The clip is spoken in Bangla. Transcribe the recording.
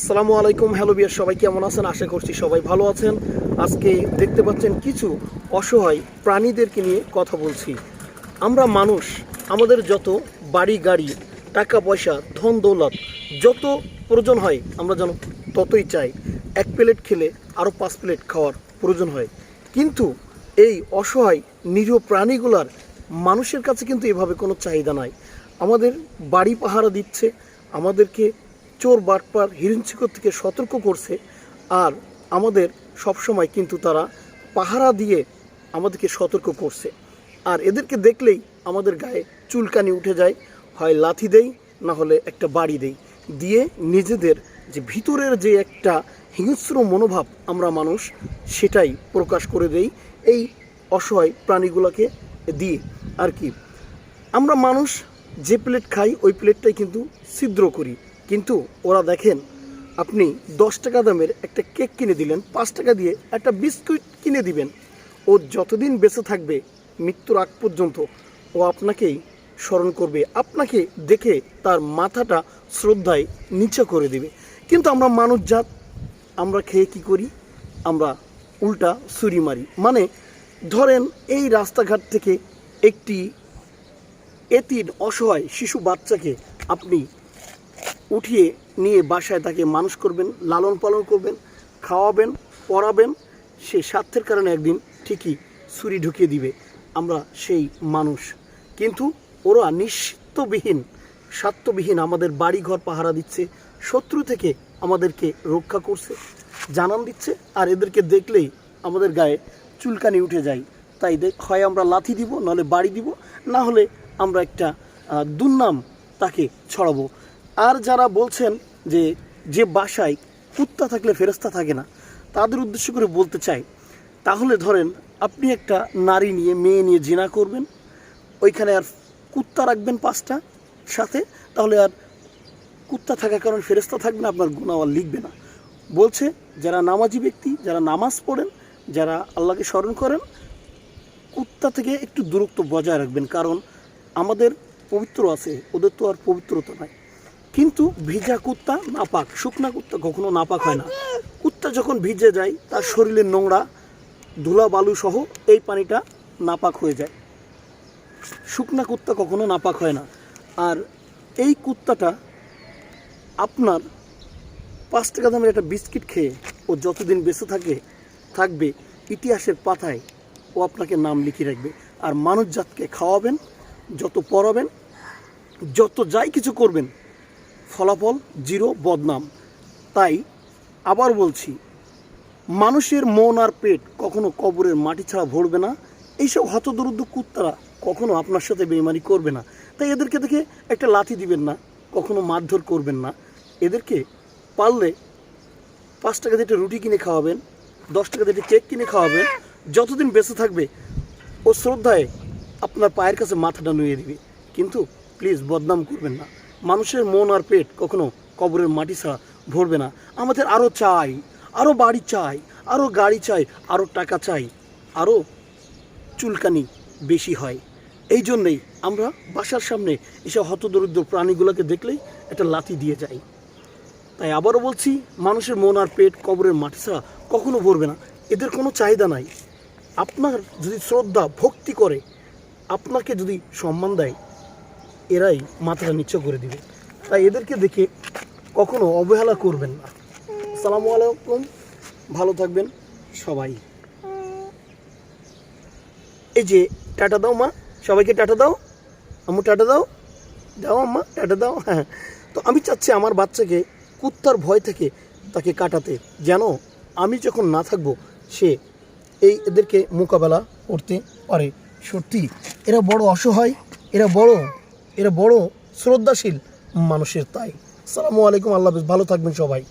আসসালামু আলাইকুম, হ্যালো বিয়ার, সবাই কেমন আছেন? আশা করছি সবাই ভালো আছেন। আজকে দেখতে পাচ্ছেন কিছু অসহায় প্রাণীদেরকে নিয়ে কথা বলছি। আমরা মানুষ, আমাদের যত বাড়ি, গাড়ি, টাকা পয়সা, ধন দৌলত, যত প্রয়োজন হয়, আমরা যেন ততই চাই। এক প্লেট খেলে আরও পাঁচ প্লেট খাওয়ার প্রয়োজন হয়। কিন্তু এই অসহায়, নিরীহ প্রাণীগুলার মানুষের কাছে কিন্তু এভাবে কোনো চাহিদা নাই। আমাদের বাড়ি পাহারা দিচ্ছে, আমাদেরকে চোর বাটপার হিরণচিকর থেকে সতর্ক করছে আর আমাদের সবসময় কিন্তু তারা পাহারা দিয়ে আমাদেরকে সতর্ক করছে। আর এদেরকে দেখলেই আমাদের গায়ে চুলকানি উঠে যায়, হয় লাথি দেই না হলে একটা বাড়ি দেই দিয়ে নিজেদের যে ভিতরের যে একটা হিংস্র মনোভাব আমরা মানুষ, সেটাই প্রকাশ করে দেই এই অসহায় প্রাণীগুলোকে দিয়ে। আর কি, আমরা মানুষ যে প্লেট খাই, ওই প্লেটটাই কিন্তু ছিদ্র করি। কিন্তু ওরা দেখেন, আপনি দশ টাকা দামের একটা কেক কিনে দিলেন, পাঁচ টাকা দিয়ে একটা বিস্কুট কিনে দিবেন। ও যতদিন বেঁচে থাকবে মৃত্যুর আগ পর্যন্ত, ও আপনাকেই স্মরণ করবে, আপনাকে দেখে তার মাথাটা শ্রদ্ধায় নিচে করে দিবে। কিন্তু আমরা মানুষ জাত, আমরা খেয়ে কি করি? আমরা উল্টা ছুরি মারি। মানে ধরেন এই রাস্তাঘাট থেকে একটি এতির অসহায় শিশু বাচ্চাকে আপনি উঠিয়ে নিয়ে বাসায় তাকে মানুষ করবেন, লালন পালন করবেন, খাওয়াবেন, পড়াবেন, সে স্বার্থের কারণে একদিন ঠিকই ছুরি ঢুকিয়ে দিবে। আমরা সেই মানুষ। কিন্তু ওরা নিশ্চিতবিহীন স্বার্থবিহীন আমাদের বাড়িঘর পাহারা দিচ্ছে, শত্রু থেকে আমাদেরকে রক্ষা করছে, জানান দিচ্ছে, আর এদেরকে দেখলেই আমাদের গায়ে চুলকানি উঠে যায়। তাই দেখ হয় আমরা লাথি দিব নাহলে বাড়ি দিব, না হলে আমরা একটা দুর্নাম তাকে ছড়াবো। আর যারা বলছেন যে যে বাসায় কুত্তা থাকলে ফেরস্তা থাকে না, তাদের উদ্দেশ্য করে বলতে চাই, তাহলে ধরেন আপনি একটা নারী নিয়ে, মেয়ে নিয়ে জিনা করবেন, ওইখানে আর কুত্তা রাখবেন পাঁচটা সাথে, তাহলে আর কুত্তা থাকার কারণে ফেরেস্তা থাকবে না, আপনার গুণাও আর লিখবে না। বলছে, যারা নামাজি ব্যক্তি, যারা নামাজ পড়েন, যারা আল্লাহকে স্মরণ করেন, কুত্তা থেকে একটু দূরত্ব বজায় রাখবেন, কারণ আমাদের পবিত্র আছে, ওদের তো আর পবিত্রতা নাই। কিন্তু ভিজা কুত্তা নাপাক, শুকনা কুত্তা কখনো নাপাক হয় না। কুত্তা যখন ভিজে যায়, তার শরীরের নোংরা ধুলা বালু সহ এই পানিটা নাপাক হয়ে যায়। শুকনা কুত্তা কখনো নাপাক হয় না। আর এই কুত্তাটা আপনার পাঁচ টাকা দামের একটা বিস্কিট খেয়ে ও যতদিন বেঁচে থাকে, থাকবে, ইতিহাসের পাতায় ও আপনাকে নাম লিখে রাখবে। আর মানুষ জাতকে খাওয়াবেন, যত পড়াবেন, যত যাই কিছু করবেন ফলাফল জিরো বদনাম। তাই আবার বলছি, মানুষের মন আর পেট কখনো কবরের মাটি ছাড়া ভরবে না। এইসব হতদরিদ্র কুত্তারা কখনো আপনার সাথে বেইমানি করবে না। তাই এদেরকে দেখে একটা লাথি দিবেন না, কখনো মারধর করবেন না। এদেরকে পারলে পাঁচ টাকা দিয়ে রুটি কিনে খাওয়াবেন, দশ টাকা দিয়ে কেক কিনে খাওয়াবেন, যতদিন বেঁচে থাকবে ও শ্রদ্ধায় আপনার পায়ের কাছে মাথাটা নুয়ে দিবে। কিন্তু প্লিজ বদনাম করবেন না। মানুষের মন আর পেট কখনো কবরের মাটি ছাড়া ভরবে না। আমাদের আরও চাই আরও বাড়ি চাই আরও গাড়ি চাই আরও টাকা চাই আরও চুলকানি বেশি হয়। এই জন্যেই আমরা বাসার সামনে এসব হতদরিদ্র প্রাণীগুলোকে দেখলেই একটা লাথি দিয়ে যাই। তাই আবারও বলছি, মানুষের মন আর পেট কবরের মাটি ছাড়া কখনো ভরবে না। এদের কোনো চাহিদা নাই। আপনার যদি শ্রদ্ধা, ভক্তি করে, আপনাকে যদি সম্মান দেয় এরাই মাথাটা নিচু করে দিবে। তাই এদেরকে দেখে কখনো অবহেলা করবেন না। আসসালামু আলাইকুম, ভালো থাকবেন সবাই। এই যে টাটা দাও মা, সবাইকে টাটা দাও। আম্মু টাটা দাও। দাও আম্মা, টাটা দাও। হ্যাঁ তো আমি চাচ্ছি আমার বাচ্চাকে কুত্তার ভয় থেকে তাকে কাটাতে। যেন আমি যখন না থাকব, সে এই এদেরকে মোকাবেলা করতে পারে। সত্যি, এরা বড় অসহায়, এরা বড় এরা বড় শ্রদ্ধাশীল মানুষের তাই। সালামু আলাইকুম আল্লাহ ভালো থাকবেন সবাই।